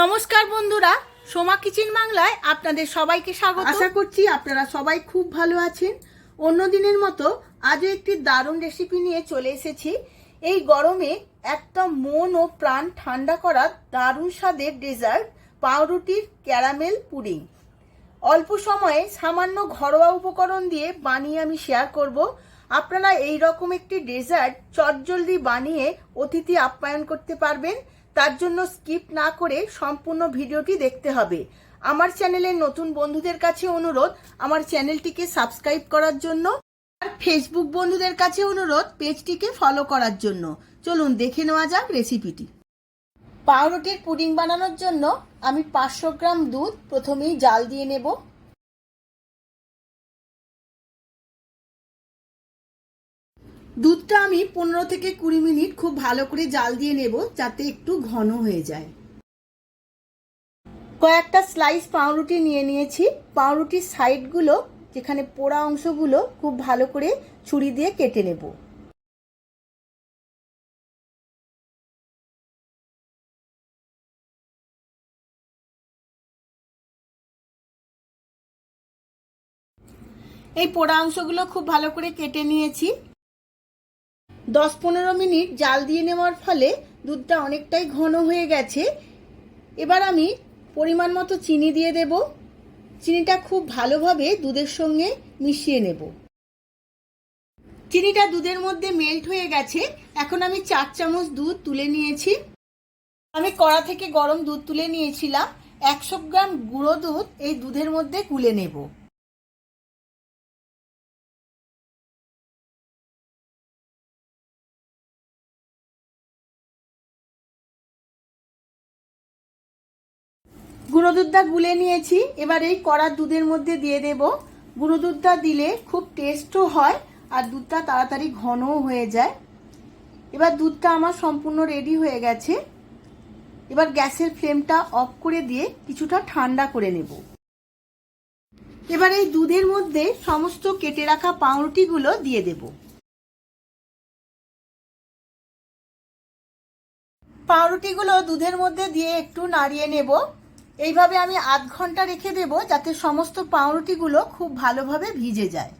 নমস্কার বন্ধুরা, সোমা কিচেন বাংলায় আপনাদের সবাইকে স্বাগত। আশা করছি আপনারা সবাই খুব ভালো আছেন। অন্য দিনের মতো আজও একটি দারুণ রেসিপি নিয়ে চলে এসেছি। এই গরমে একটা মন ও প্রাণ ঠান্ডা করার দারুণ স্বাদের ডেজার্ট পাউরুটির ক্যারামেল পুডিং অল্প সময়ে সামান্য ঘরোয়া উপকরণ দিয়ে বানিয়ে আমি শেয়ার করব। আপনারা এই রকম একটি ডেজার্ট চটজলদি বানিয়ে অতিথি আপ্যায়ন করতে পারবেন। তার জন্য স্কিপ না করে সম্পূর্ণ ভিডিওটি দেখতে হবে। আমার চ্যানেলের নতুন বন্ধুদের কাছে অনুরোধ, আমার চ্যানেলটিকে সাবস্ক্রাইব করার জন্য আর ফেসবুক বন্ধুদের কাছে অনুরোধ, পেজটিকে ফলো করার জন্য। চলুন দেখে নেওয়া যাক রেসিপিটি। পাউরুটির পুডিং বানানোর জন্য আমি পাঁচশো গ্রাম দুধ প্রথমেই জাল দিয়ে নেব। দুধটা আমি পনেরো থেকে কুড়ি মিনিট খুব ভালো করে জাল দিয়ে নেব যাতে একটু ঘন হয়ে যায়। কয়েকটা স্লাইস পাউরুটি নিয়ে নিয়েছি। পাউরুটির সাইডগুলো যেখানে পোড়া অংশগুলো, খুব ভালো করে ছুরি দিয়ে কেটে নেব। এই পোড়া অংশগুলো খুব ভালো করে কেটে নিয়েছি। দশ পনেরো মিনিট জাল দিয়ে নেওয়ার ফলে দুধটা অনেকটাই ঘন হয়ে গেছে। এবার আমি পরিমাণ মতো চিনি দিয়ে দেব। চিনিটা খুব ভালোভাবে দুধের সঙ্গে মিশিয়ে নেব। চিনিটা দুধের মধ্যে মেল্ট হয়ে গেছে। এখন আমি চার চামচ দুধ তুলে নিয়েছি। আমি কড়া থেকে গরম দুধ তুলে নিয়েছিলাম। একশো গ্রাম গুঁড়ো দুধ এই দুধের মধ্যে গুলে নেব। গুঁড়ো দুধটা গুলে নিয়েছি। এবার এই কড়া দুধের মধ্যে দিয়ে দেব। গুঁড়ো দুধটা দিলে খুব টেস্টও হয় আর দুধটা তাড়াতাড়ি ঘনও হয়ে যায়। এবার দুধটা আমার সম্পূর্ণ রেডি হয়ে গেছে। এবার গ্যাসের ফ্লেমটা অফ করে দিয়ে কিছুটা ঠান্ডা করে নেব। এবার এই দুধের মধ্যে সমস্ত কেটে রাখা পাউরুটিগুলো দিয়ে দেব। পাউরুটিগুলো দুধের মধ্যে দিয়ে একটু নাড়িয়ে নেব। এইভাবে আমি আধ ঘণ্টা রেখে দেব যাতে সমস্ত পাউরুটিগুলো খুব ভালোভাবে ভিজে যায়।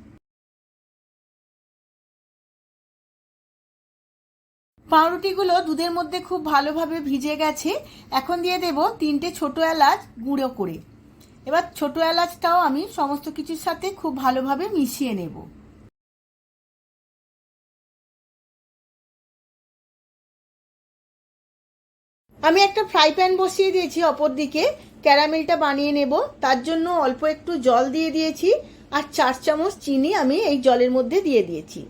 পাউরুটিগুলো দুধের মধ্যে খুব ভালোভাবে ভিজে গেছে। এখন দিয়ে দেব তিনটে ছোট এলাচ গুঁড়ো করে। এবার ছোট এলাচটাও আমি সমস্ত কিছুর সাথে খুব ভালোভাবে মিশিয়ে নেব। আমি একটা ফ্রাই প্যান বসিয়ে দিয়েছি অপর দিকে ক্যারামেলটা বানিয়ে নেব। তার জন্য অল্প একটু জল দিয়ে দিয়েছি আর চার চামচ চিনি আমি এই জলের মধ্যে দিয়ে দিয়েছি।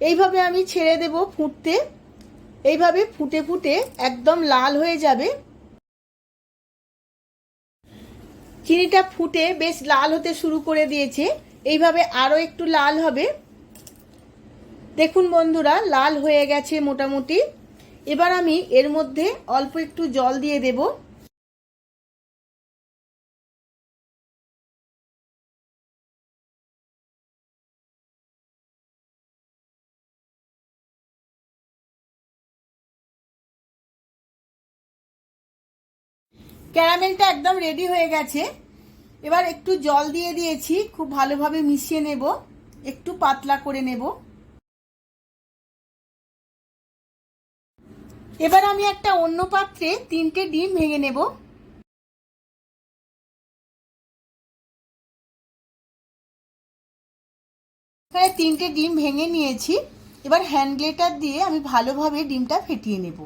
এইভাবে আমি ছেড়ে দেব ফুটতে। এইভাবে ফুটে ফুটে একদম লাল হয়ে যাবে। চিনিটা ফুটে বেশ লাল হতে শুরু করে দিয়েছে। এইভাবে আরও একটু লাল হবে। দেখুন বন্ধুরা, লাল হয়ে গেছে মোটামুটি। এবার আমি এর মধ্যে অল্প একটু জল দিয়ে দেব। ক্যারামেলটা একদম রেডি হয়ে গেছে। এবার একটু জল দিয়ে দিয়েছি, খুব ভালোভাবে মিশিয়ে নেব, একটু পাতলা করে নেব। এবার আমি একটা অন্য পাত্রে তিনটে ডিম ভেঙে নেব। তিনটে ডিম ভেঙে নিয়েছি। এবার হ্যান্ড গ্লেটার দিয়ে আমি ভালোভাবে ডিমটা ফেটিয়ে নেব।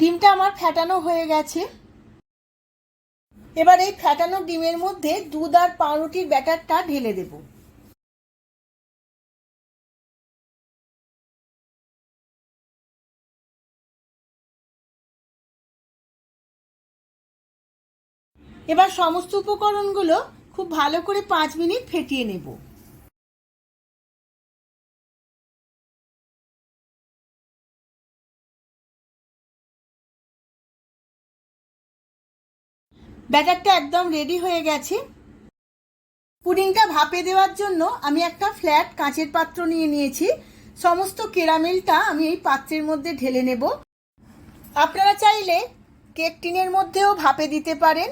ডিমটা আমার ফ্যাটানো হয়ে গেছে। এবার এই ফ্যাটানো ডিমের মধ্যে দুধ আর পাউরুটির ব্যাটারটা ঢেলে দেব। এবার সমস্ত উপকরণগুলো খুব ভালো করে পাঁচ মিনিট ফেটিয়ে নেব। ব্যাটারটা একদম রেডি হয়ে গেছে। পুডিংটা ভাপে দেওয়ার জন্য আমি একটা ফ্ল্যাট কাঁচের পাত্র নিয়ে নিয়েছি। সমস্ত কেরামেলটা আমি এই পাত্রের মধ্যে ঢেলে নেব। আপনারা চাইলে কেক টিনের মধ্যেও ভাপে দিতে পারেন।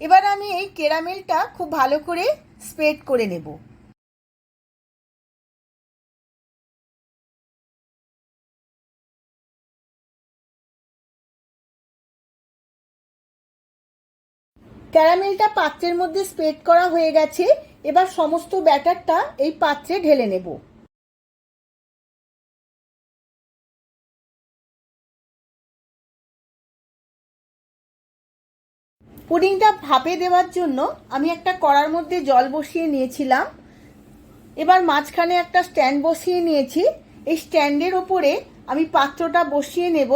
এবার আমি এই কেরামেলটা খুব ভালো করে স্প্রেড করে নেব। ক্যারামেলটা পাত্রের মধ্যে স্প্রেড করা হয়ে গেছে। এবার সমস্ত ব্যাটারটা এই পাত্রে ঢেলে নেব। পুডিংটা ভাপে দেওয়ার জন্য আমি একটা কড়ার মধ্যে জল বসিয়ে নিয়েছিলাম। এবার মাঝখানে একটা স্ট্যান্ড বসিয়ে নিয়েছি। এই স্ট্যান্ডের ওপরে আমি পাত্রটা বসিয়ে নেব।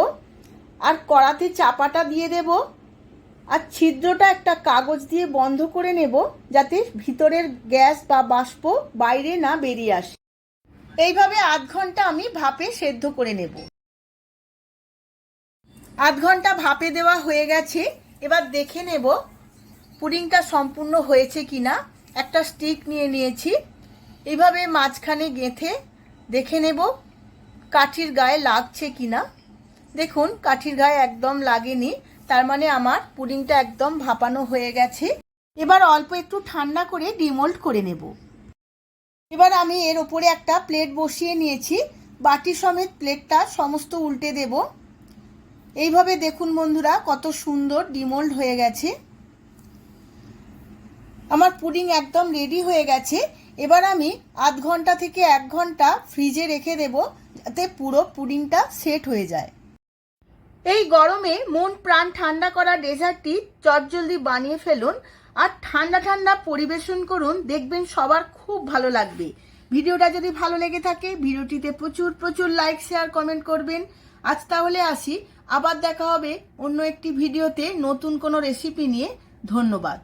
আর কড়াতে চাপাটা দিয়ে দেব। আর ছিদ্রটা একটা কাগজ দিয়ে বন্ধ করে নেব যাতে ভিতরের গ্যাস বা বাষ্প বাইরে না বেরিয়ে আসে। এইভাবে আধ ঘণ্টা আমি ভাপে সেদ্ধ করে নেব। আধ ঘণ্টা ভাপে দেওয়া হয়ে গেছে। এবার দেখে নেব পুডিংটা সম্পূর্ণ হয়েছে কিনা। একটা স্টিক নিয়ে নিয়েছি। এইভাবে মাঝখানে গেঁথে দেখে নেব কাঠির গায়ে লাগছে কিনা। দেখুন, কাঠির গায়ে একদম লাগেনি। তার মানে আমার পুডিংটা একদম ভাপানো হয়ে গেছে। এবার অল্প একটু ঠান্ডা করে ডিমোল্ড করে নেব। এবার আমি এর ওপরে একটা প্লেট বসিয়ে নিয়েছি। বাটি সমেত প্লেটটা সমস্ত উল্টে দেব। এইভাবে দেখুন বন্ধুরা, কত সুন্দর ডিমোল্ড হয়ে গেছে। আমার পুডিং একদম রেডি হয়ে গেছে। এবার আমি আধ ঘণ্টা থেকে এক ঘণ্টা ফ্রিজে রেখে দেব যাতে পুরো পুডিংটা সেট হয়ে যায়। এই গরমে মন প্রাণ ঠান্ডা করা ডেজার্টটি চটজলদি বানিয়ে ফেলুন আর ঠান্ডা ঠান্ডা পরিবেশন করুন, দেখবেন সবার খুব ভালো লাগবে। ভিডিওটা যদি ভালো লেগে থাকে, ভিডিওটিতে প্রচুর প্রচুর লাইক শেয়ার কমেন্ট করবেন। আজ তাহলে আসি, আবার দেখা হবে অন্য একটি ভিডিওতে নতুন কোনো রেসিপি নিয়ে। ধন্যবাদ।